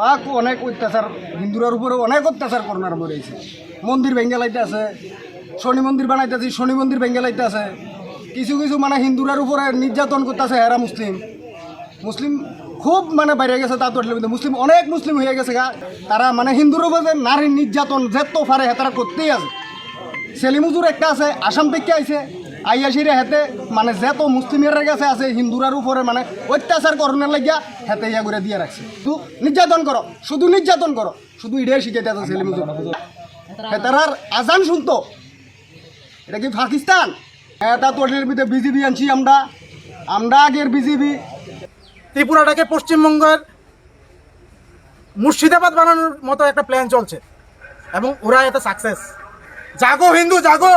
পাক অনেক অত্যাচার হিন্দুরার উপরে অনেক অত্যাচার করোনার মরেছে মন্দির ভেঙ্গে লাইতে আছে, শনি মন্দির বানাইতেছি, শনি মন্দির ভেঙ্গে লাইতে আছে। কিছু কিছু মানে হিন্দুরার উপরে নির্যাতন করতেছে এরা মুসলিম। মুসলিম খুব মানে বাইরে গেছে তা তো কিন্তু মুসলিম অনেক মুসলিম হয়ে গেছে গা। তারা মানে হিন্দুর উপরে নারীর নির্যাতন যেত পারে তারা করতেই আছে। সেলিমুজুর একটা আছে, আসাম থেকে আইছে। আইয়াসিরে হেতে মানে যত মুসলিমের কাছে আছে, হিন্দুরার উপরে মানে অত্যাচার করণের লাগিয়া হেতে ইয়া করে দিয়ে রাখছে। শুধু নির্যাতন করো, শুধু নির্যাতন করো, শুধু ইডে শিখাইতে আছে সেলিমুজুর হেতারার আজান শুনতো। এটা কি পাকিস্তান? এটা তোটের ভিতরে বিজেপি আনছি আমরা। আমরা আগের বিজেপি ত্রিপুরাটাকে পশ্চিমবঙ্গের মুর্শিদাবাদ বানানোর মতো একটা প্ল্যান চলছে। এবং ওরা এতে সাকসেস জাগো হিন্দু, জাগো।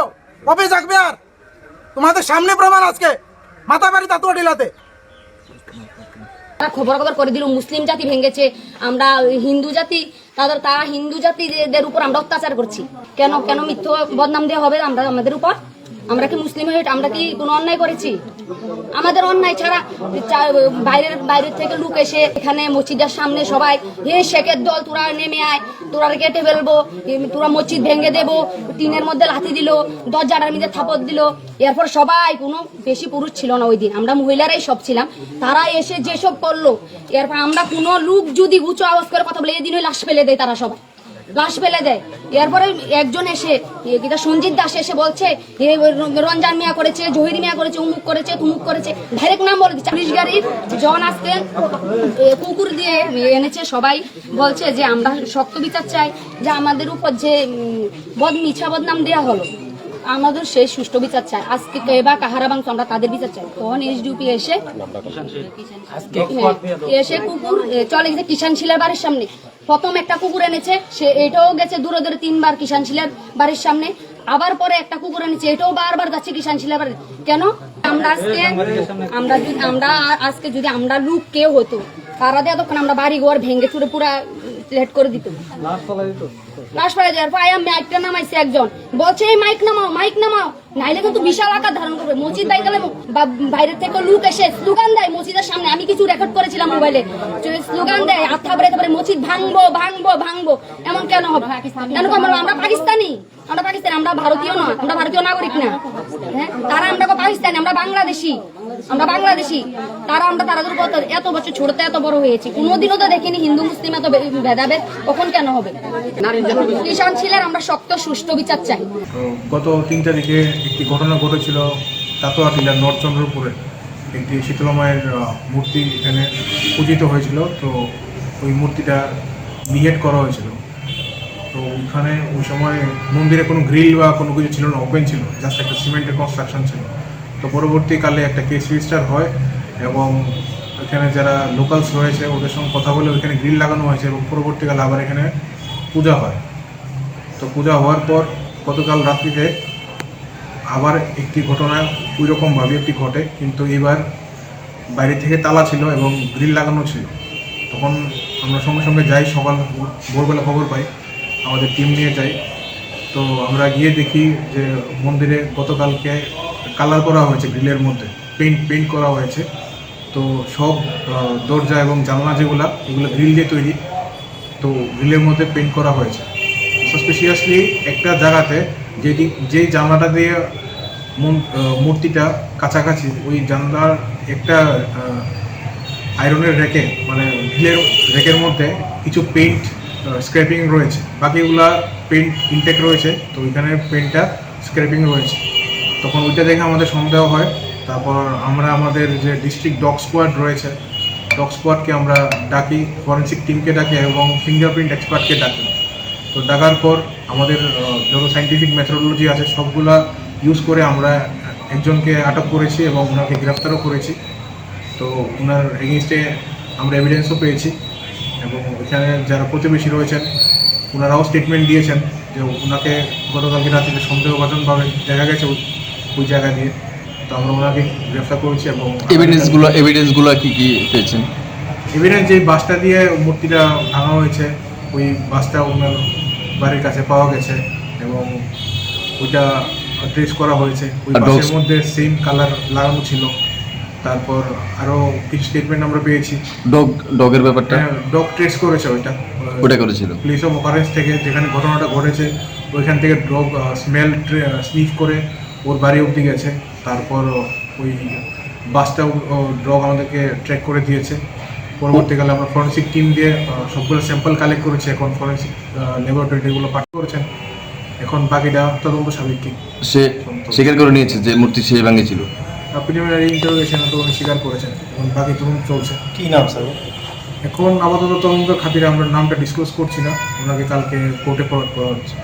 কবে জাগবে আর? তোমাদের সামনে প্রমাণ আজকে। মাথাবাড়ি তাতুয়া ডিলাতে। খবর খবর করে দিল মুসলিম জাতি ভেঙেছে, আমরা হিন্দু জাতি, তাদের তারা হিন্দু জাতিদের উপর আমরা অত্যাচার করছি। কেন কেন মিথ্য বদনাম দেওয়া হবে আমরা আমাদের উপর? আমরা কি মুসলিম হয়ে আমরা কি কোনো অন্যায় করেছি? আমাদের অন্যায় ছাড়া বাইরের বাইরের থেকে লোক এসে এখানে মসজিদের সামনে সবাই হে শেখের দল, তোরা নেমে আয়, তোরা কেটে ফেলব তোরা মসজিদ ভেঙে দেবো, টিনের মধ্যে লাথি দিল, দরজাটার মধ্যে থাপত দিল। এরপর সবাই কোনো বেশি পুরুষ ছিল না ওই দিন আমরা মহিলারাই সব ছিলাম। তারা এসে যেসব করল, এরপর আমরা কোনো লোক যদি উঁচু আওয়াজ করে কথা বলে এদিন ওই লাশ ফেলে দেয় তারা সবাই। লাশ ফেলে দেয়। এরপরে একজন এসে কিটা সঞ্জিত দাস এসে বলছে রঞ্জান মিয়া করেছে জহির মিয়া করেছে উমুক করেছে তুমুক করেছে। ডাইরেক্ট নাম বলে দিচ্ছে। পুলিশ গাড়ির জন আজকে কুকুর দিয়ে এনেছে সবাই। বলছে যে আমরা শক্ত বিচার চাই যে আমাদের উপর যে বদ মিছা বদনাম দেওয়া হলো আমাদের সেই সুষ্ঠু বিচার চাই আজকে কেবা কাহারা বাংশ আমরা তাদের বিচার চাই। তখন এইচডিউপি এসে হ্যাঁ, এসে কুকুর চলে গেছে কিষান শিলার বাড়ির সামনে। প্রথম একটা কুকুর এনেছে, সে এটাও গেছে দূরে দূরে তিনবার কিষান শিলার বাড়ির সামনে। আবার পরে একটা কুকুর এনেছে, এটাও বারবার যাচ্ছে কিষান শিলার বাড়ি কেন? আমরা আজকে আমরা আমরা আজকে যদি আমরা লুক কেউ হতো, তারা দিয়ে তখন আমরা বাড়ি ঘর ভেঙে চুরে পুরা লেট করে দিত। লাশ দেওয়ার পর আয়া মাইকটা নামাইছে একজন। বলছে এই মাইক নামাও মাইক নামাও। নাইলে কিন্তু বিশাল আকার ধারণ করবে। মসজিদ বাই গেলে বাইরের থেকে লোক এসে স্লোগান দেয় মসজিদের সামনে। আমি কিছু রেকর্ড করেছিলাম মোবাইলে। স্লোগান দেয় আত্মা বেড়ে তারপরে মসজিদ ভাঙবো ভাঙবো ভাঙবো। এমন কেন হবে? কেন আমরা পাকিস্তানি। আমরা পাকিস্তানি আমরা ভারতীয় না আমরা ভারতীয় নাগরিক না। হ্যাঁ? তারা আমরা পাকিস্তানি আমরা বাংলাদেশি। আমরা বাংলাদেশি। তারা আমরা তাদের উপর এত বছর ছোটতে এত বড় হয়েছি। কোনোদিনও তো দেখিনি হিন্দু মুসলিম এত ভেদাভেদ কখন কেন হবে? কিষান ছিলেন আমরা শক্ত সুষ্ঠু বিচার চাই। গত তিন তারিখে একটি ঘটনা ঘটেছিল তাতোয়া টিলার নরচন্দ্রপুরে। একটি শীতলমায়ের মূর্তি এখানে পূজিত হয়েছিল। তো ওই মূর্তিটা বিহেড করা হয়েছিল। তো ওখানে ওই সময় মন্দিরে কোনো গ্রিল বা কোনো কিছু ছিল না ওপেন ছিল। জাস্ট একটা সিমেন্টের কনস্ট্রাকশন ছিল। তো পরবর্তীকালে একটা কেস রেজিস্টার হয় এবং এখানে যারা লোকালস রয়েছে, ওদের সঙ্গে কথা বলে ওইখানে গ্রিল লাগানো হয়েছে এবং পরবর্তীকালে আবার এখানে পূজা হয়। তো পূজা হওয়ার পর গতকাল রাত্রিতে আবার একটি ঘটনা ওই রকমভাবে একটি ঘটে, কিন্তু এবার বাইরে থেকে তালা ছিল এবং গ্রিল লাগানো ছিল। তখন আমরা সঙ্গে সঙ্গে যাই, সকাল ভোরবেলা খবর পাই, আমাদের টিম নিয়ে যাই। তো আমরা গিয়ে দেখি যে মন্দিরে গতকালকে কালার করা হয়েছে, গ্রিলের মধ্যে পেইন্ট পেইন্ট করা হয়েছে। তো সব দরজা এবং জানলা যেগুলা, এগুলো গ্রিল দিয়ে তৈরি। তো গ্রিলের মধ্যে পেইন্ট করা হয়েছে। সাসপিসিয়াসলি একটা জায়গাতে যেটি, যেই জানলাটা দিয়ে মূর্তিটা কাছাকাছি, ওই জানলার একটা আয়রনের রেকে মানে গ্রিলের রেকের মধ্যে কিছু পেইন্ট স্ক্র্যাপিং রয়েছে। বাকিগুলা পেইন্ট ইনটেক রয়েছে, তো ওইখানে পেইন্টটা স্ক্র্যাপিং রয়েছে। তখন ওইটা দেখে আমাদের সন্দেহ হয়। তারপর আমরা আমাদের যে ডিস্ট্রিক্ট ডগ স্কোয়াড রয়েছে ডগ স্কোয়াডকে আমরা ডাকি ফরেন্সিক টিমকে ডাকি এবং ফিঙ্গারপ্রিন্ট এক্সপার্টকে ডাকি। তো ডাকার পর আমাদের যত সাইন্টিফিক মেথোডোলজি আছে, সবগুলা ইউজ করে আমরা একজনকে আটক করেছি এবং ওনাকে গ্রেফতারও করেছি। তো ওনার এগেনস্টে আমরা এভিডেন্সও পেয়েছি এবং এখানে যারা প্রতিবেশী রয়েছেন, ওনারাও স্টেটমেন্ট দিয়েছেন যে ওনাকে গতকালকে রাত্রিতে সন্দেহভাজনভাবে দেখা গেছে। ওই- জায়গা দিয়ে তো আমরা ওনাকে গ্রেফতার করেছি এবং এভিডেন্সগুলো এভিডেন্সগুলো কি কি পেয়েছেন? এভিডেন্স যে বাসটা দিয়ে মূর্তিটা ভাঙা হয়েছে ওই বাসটা ওনার বাড়ির কাছে পাওয়া গেছে এবং ওইটা ট্রেস করা হয়েছে। ওই বাসের মধ্যে সেম কালার লাগানো ছিল। তারপর আরও কিছু স্টেটমেন্ট আমরা পেয়েছি। ডগ ডগের ব্যাপারটা? ডগ ট্রেস করেছে ওইটা। ওটা করেছিল? প্লেস অফ থেকে যেখানে ঘটনাটা ঘটেছে ওইখান থেকে ডগ স্মেল স্নিফ করে ওর বাড়ি অবধি গেছে। তারপর ওই বাসটাও ড্রগ আমাদেরকে ট্র্যাক করে দিয়েছে। পরবর্তীকালে আমরা ফরেন্সিক টিম দিয়ে সবগুলো স্যাম্পল কালেক্ট করেছি। এখন ফরেন্সিক ল্যাবরেটরিতে এগুলো পাঠ করেছেন। এখন বাকিটা তদন্ত সাপেক্ষে সে স্বীকার করে নিয়েছে যে মূর্তি সে ভাঙেছিল প্রিলিমিনারি ইন্টারোগেশনে তো উনি স্বীকার করেছেন। এখন বাকি তদন্ত চলছে। কি নাম স্যার? এখন আপাতত তদন্ত খাতিরে আমরা নামটা ডিসক্লোজ করছি না। ওনাকে কালকে কোর্টে ফরওয়ার্ড করা হচ্ছে